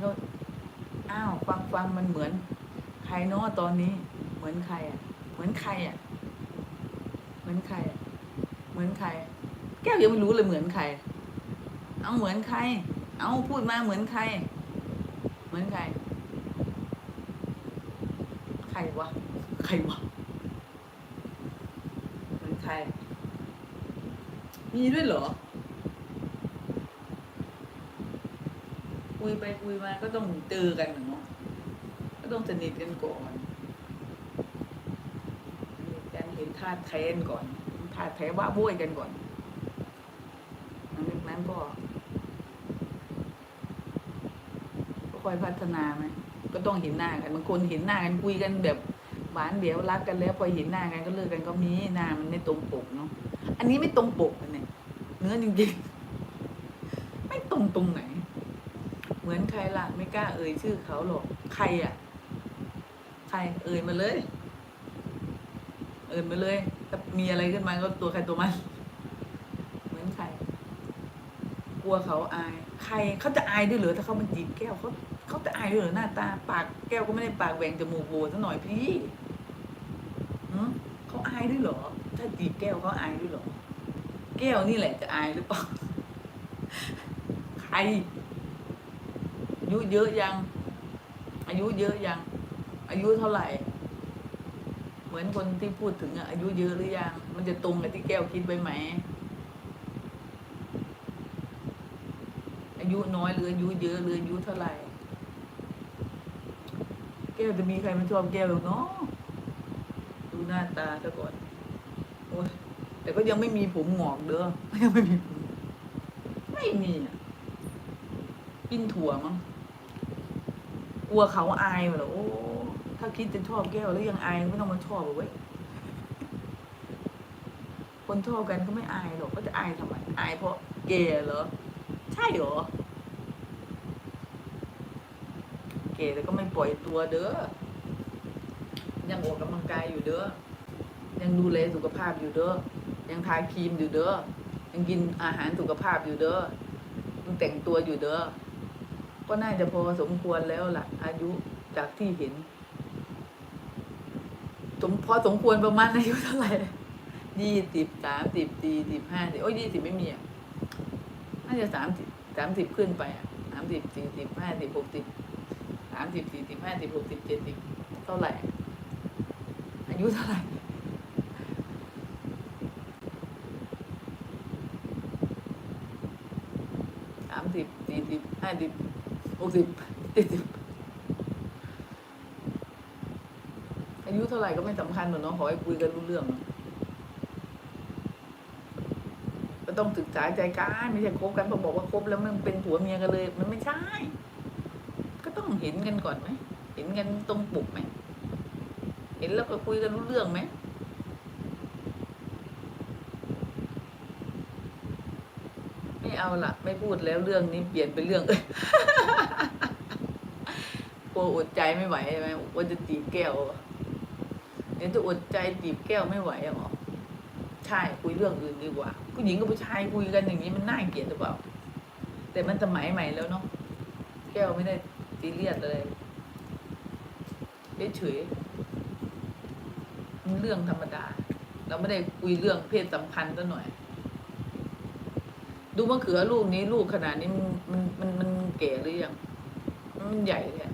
เขาอ้าวฟังฟังมันเหมือน ใครเนาะตอนนี้ เหมือนใครอะ เหมือนใครอะ เหมือนใครอะเหมือนใคร แก้วยังไม่รู้เลยเหมือนใคร เอาเหมือนใคร เอาพูดมาเหมือนใคร เหมือนใคร ใครวะ ใครวะ เหมือนใคร มีด้วยเหรอ คุยไปคุยมาก็ต้องเจอกันเนาะก็ต้องสนิทกันก่อนกันเห็นท่าแท้นก่อนท่าแท้ว่าบ้วยกันก่อนหลังจากนั้นก็ก็ค่อยพัฒนาไหมก็ต้องเห็นหน้ากันบางคนเห็นหน้ากันคุยกันแบบหวานเดี๋ยวรักกันแล้วพอเห็นหน้ากันก็เลิกกันก็มีหน้ามันไม่ตรงปกเนาะอันนี้ไม่ตรงปกเนี่ยเนื้อจริงๆไม่ตรงตรงไหน เหมือนใครล่ะ ไม่กล้าเอ่ยชื่อเขาหรอก ใครอะ ใครเอ่ยมาเลย เอ่ยมาเลยถ้ามีอะไรขึ้นมาก็ตัวใครตัวมัน เหมือนใคร กลัวเขาอาย ใครเขาจะอายด้วยเหรอถ้าเขามาจีบแก้วเขาเขาจะอายด้วยเหรอหน้าตา ปากแก้วก็ไม่ได้ปากแหว่งจมูกโหวซะหน่อยพี่เขาอายด้วยเหรอ ถ้าจีบแก้วเขาอายด้วยเหรอ แก้วนี่แหละจะอายหรือเปล่า ใคร อายุเยอะยัง อายุเยอะยัง อายุเท่าไหร่ เหมือนคนที่พูดถึงอายุเยอะหรือยัง มันจะตรงกับที่แก้วคิดไว้ไหม อายุน้อยหรืออายุเยอะหรืออายุเท่าไหร่ แก้วจะมีใครมาชอบแก้วหรอกเนาะดูหน้าตาซะก่อนโอ้ยแต่ก็ยังไม่มีผมหงอกเด้อยังไม่มีผมไม่มีอะกินถั่วมั้ง กลัวเขาอายเหรอโอ้ถ้าคิดจะชอบแก้วแล้วยังอายไม่ต้องมาชอบเว้ยคนชอบกันก็ไม่อายหรอกก็จะอายทำไมอายเพราะเกย์เหรอใช่เหรอเกย์แล้วก็ไม่ปล่อยตัวเด้อยังออกกำลังกายอยู่เด้อยังดูแลสุขภาพอยู่เด้อยังทาครีมอยู่เด้อยังกินอาหารสุขภาพอยู่เด้อยังแต่งตัวอยู่เด้อ ก็น่าจะพอสมควรแล้วล่ะ อายุจากที่เห็นสมพอสมควรประมาณอายุเท่าไหร่ยี่สิบสามสิบสี่สิบห้าสิบโอ้ยยี่สิบไม่มีอะน่าจะสามสิบสามสิบขึ้นไปอะสามสิบสี่สิบห้าสิบหกสิบสามสิบสี่สิบห้าสิบหกสิบเจ็ดสิบเท่าไหร่ อายุเท่าไหร่สามสิบสี่สิบห้าสิบ หกสิบเจ็ดสิบอายุเท่าไหร่ก็ไม่สำคัญหรอกเนาะขอให้คุยกันรู้เรื่อง ก็ต้องศึกษาใจกันไม่ใช่คบกันพอบอกว่าคบแล้วมันเป็นผัวเมียกันเลย มันไม่ใช่ ก็ต้องเห็นกันก่อนไหมเห็นกันตรงปุกไหมเห็นแล้วก็คุยกันรู้เรื่องไหมไม่ เอาละไม่พูดแล้วเรื่องนี้เปลี่ยนเป็นเรื่องกลัวอดใจไม่ไหวใช่ไหมว่าจะตีบแก้วเดี๋ยวจะอดใจตีบแก้วไม่ไหวอะหรอใช่คุยเรื่องอื่นดีกว่า ผู้หญิงกับผู้ชายคุยกันอย่างนี้มันน่าเกลียดหรือเปล่า แต่มันสมัยใหม่แล้วเนาะแก้วไม่ได้ซีเรียสเลยเฉยเรื่องธรรมดา เราไม่ได้คุยเรื่องเพศสัมพันธ์ซะหน่อย ดูมะเขือลูกนี้ลูกขนาดนี้มันมันมันมันแก่หรือยังมันใหญ่เนี่ย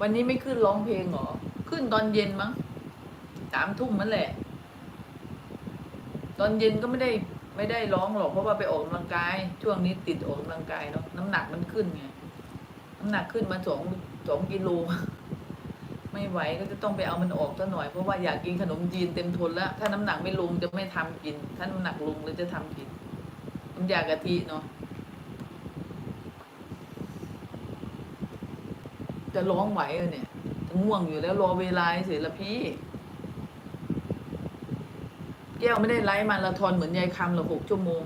วันนี้ไม่ขึ้นร้องเพลงหรอ ขึ้นตอนเย็นมั้งสามทุ่มนั่นแหละ ตอนเย็นก็ไม่ได้ไม่ได้ร้องหรอกเพราะว่าไปออกกำลังกาย ช่วงนี้ติดออกกำลังกายเนาะน้ำหนักมันขึ้นไงน้ำหนักขึ้นมาสองสองกิโลไม่ไหวก็จะต้องไปเอามันออกซะหน่อยเพราะว่าอยากกินขนมจีนเต็มทนแล้ว ถ้าน้ำหนักไม่ลงจะไม่ทำกิน ถ้าน้ำหนักลงแล้วจะทำกิน น้ำยากะทิเนาะจะร้องไหวเหรอเนี่ยง่วงอยู่แล้วรอเวลาเสียละพี่ แก้วไม่ได้ไลฟ์มาราธอนเหมือนยายคำหรอกหกชั่วโมง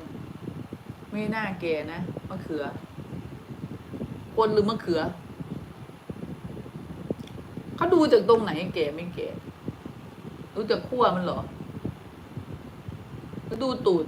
ไม่น่าแก่นะมะเขือ คนหรือมะเขือ เขาดูจากตรงไหนแก่ไม่แก่ดูจากขั้วมันเหรอเขาดูตูด